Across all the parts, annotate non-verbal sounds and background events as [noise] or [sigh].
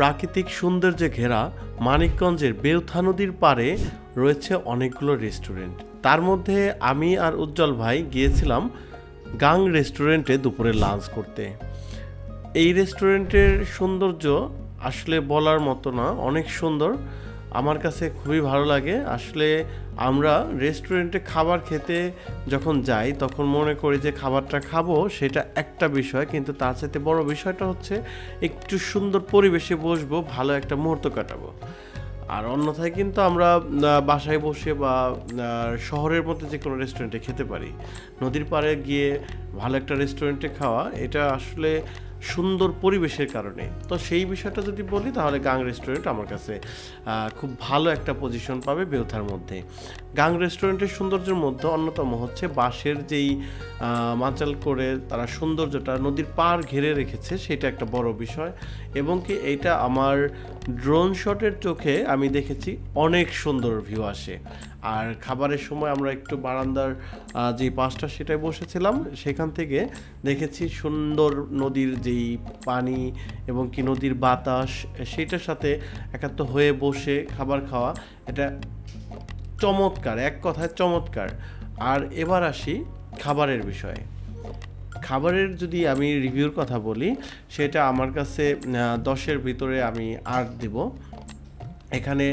প্রাকৃতিক সৌন্দর্যে ঘেরা মানিকগঞ্জের বেউথা নদীর পাড়ে রয়েছে অনেকগুলো রেস্টুরেন্ট। তার মধ্যে আমি আর উজ্জ্বল ভাই গিয়েছিলাম গাং রেস্টুরেন্টে দুপুরে লাঞ্চ করতে। এই রেস্টুরেন্টের সৌন্দর্য আসলে বলার মতো না, অনেক সুন্দর। আমার কাছে খুবই ভালো লাগে। আসলে আমরা রেস্টুরেন্টে খাবার খেতে যখন যাই, তখন মনে করি যে খাবারটা খাব সেটা একটা বিষয়, কিন্তু তার সাথে বড় বিষয়টা হচ্ছে একটু সুন্দর পরিবেশে বসবো, ভালো একটা মুহূর্ত কাটাবো। আর অন্যথায় কিন্তু আমরা বাসায় বসে বা শহরের মধ্যে যে কোনো রেস্টুরেন্টে খেতে পারি। নদীর পাড়ে গিয়ে ভালো একটা রেস্টুরেন্টে খাওয়া, এটা আসলে সুন্দর পরিবেশের কারণে। তো সেই বিষয়টা যদি বলি, তাহলে গাং রেস্টুরেন্ট আমার কাছে খুব ভালো একটা পজিশন পাবে বেউথার মধ্যে। গাং রেস্টুরেন্টের সৌন্দর্যের মধ্যে অন্যতম হচ্ছে বাঁশের যেই মাচাল করে তারা সৌন্দর্যটা নদীর পার ঘিরে রেখেছে, সেটা একটা বড় বিষয়। এবং কি এইটা আমার ড্রোন শটের চোখে আমি দেখেছি অনেক সুন্দর ভিউ আসে। আর খাবারের সময় আমরা একটু বারান্দার যে পাশটা সেটায় বসেছিলাম, সেখান থেকে দেখেছি সুন্দর নদীর যেই পানি এবং কি নদীর বাতাস সেটার সাথে একাত্ম হয়ে বসে খাবার খাওয়া, এটা চমৎকার, এক কথায় চমৎকার। আর এবার আসি খাবারের বিষয়ে। খাবারের যদি আমি রিভিউর কথা বলি, সেটা আমার কাছে দশের ভিতরে আমি আট দেব। এখানে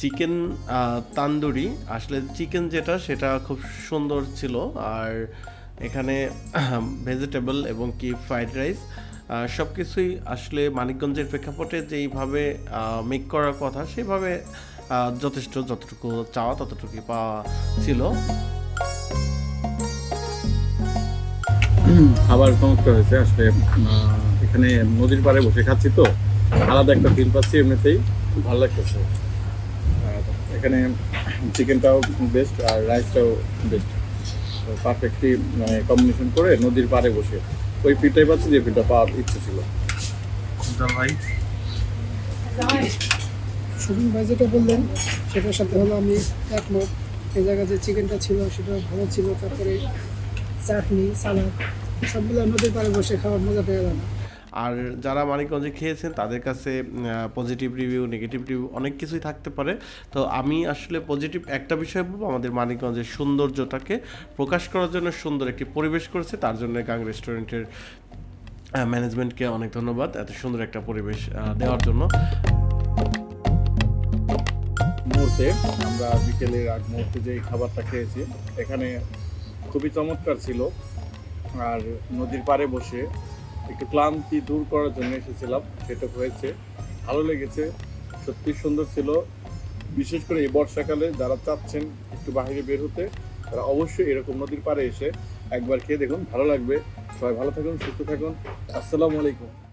চিকেন তান্দুরি। আসলে চিকেন যেটা, সেটা খুব সুন্দর ছিল। আর এখানে [clears throat] ভেজিটেবল এবং কি ফ্রাইড রাইস সব কিছুই আসলে মানিকগঞ্জের প্রেক্ষাপটে যেইভাবে মেক করার কথা, সেভাবে যথেষ্ট যতটুকু চাওয়া ততটুকুই পাওয়া ছিল। [clears throat] খাবার চমৎকার হয়েছে। আসলে এখানে নদীর পাড়ে বসে খাচ্ছি তো। আলাদা একটা ফিল পাচ্ছি এমনিতেই। খুব ভালো লাগতেছে। আর এখানে চিকেনটাও বেস্ট আর রাইসটাও বেস্ট পারফেক্টলি মানে কম্বিনেশন করে নদীর পাড়ে বসে। ওই ফিলটাই পাচ্ছি যে ফিলটা পাওয়ার ইচ্ছে ছিল। ভাই? শুভম ভাই যেটা বললেন সেটার সাথে হলো আমি একমত। এই জায়গায় যে চিকেনটা ছিল সেটা ভালো ছিল। তারপরে চাটনি সালাদ সবগুলো নদীর পাড়ে বসে খাওয়ার মজা পেয়ে গেলাম আর যারা মানিকগঞ্জে খেয়েছেন, তাদের কাছে পজিটিভ রিভিউ নেগেটিভ রিভিউ অনেক কিছুই থাকতে পারে। তো আমি আসলে পজিটিভ একটা বিষয় বলব, আমাদের মানিকগঞ্জের সৌন্দর্যটাকে প্রকাশ করার জন্য সুন্দর একটি পরিবেশ করেছে। তার জন্য গাং রেস্টুরেন্টের ম্যানেজমেন্টকে অনেক ধন্যবাদ এত সুন্দর একটা পরিবেশ দেওয়ার জন্য। মুহূর্তে আমরা বিকেলের আগ মুহূর্তে যে খাবারটা খেয়েছি, এখানে খুবই চমৎকার ছিল। আর নদীর পাড়ে বসে একটু ক্লান্তি দূর করার জন্য এসেছিলাম। সেটা হয়েছে। ভালো লেগেছে। সত্যি সুন্দর ছিল। বিশেষ করে এই বর্ষাকালে যারা চাচ্ছেন একটু বাহিরে বের হতে, তারা অবশ্যই এরকম নদীর পাড়ে এসে একবার খেয়ে দেখুন। ভালো লাগবে। সবাই ভালো থাকুন, সুস্থ থাকুন। আসসালামু আলাইকুম।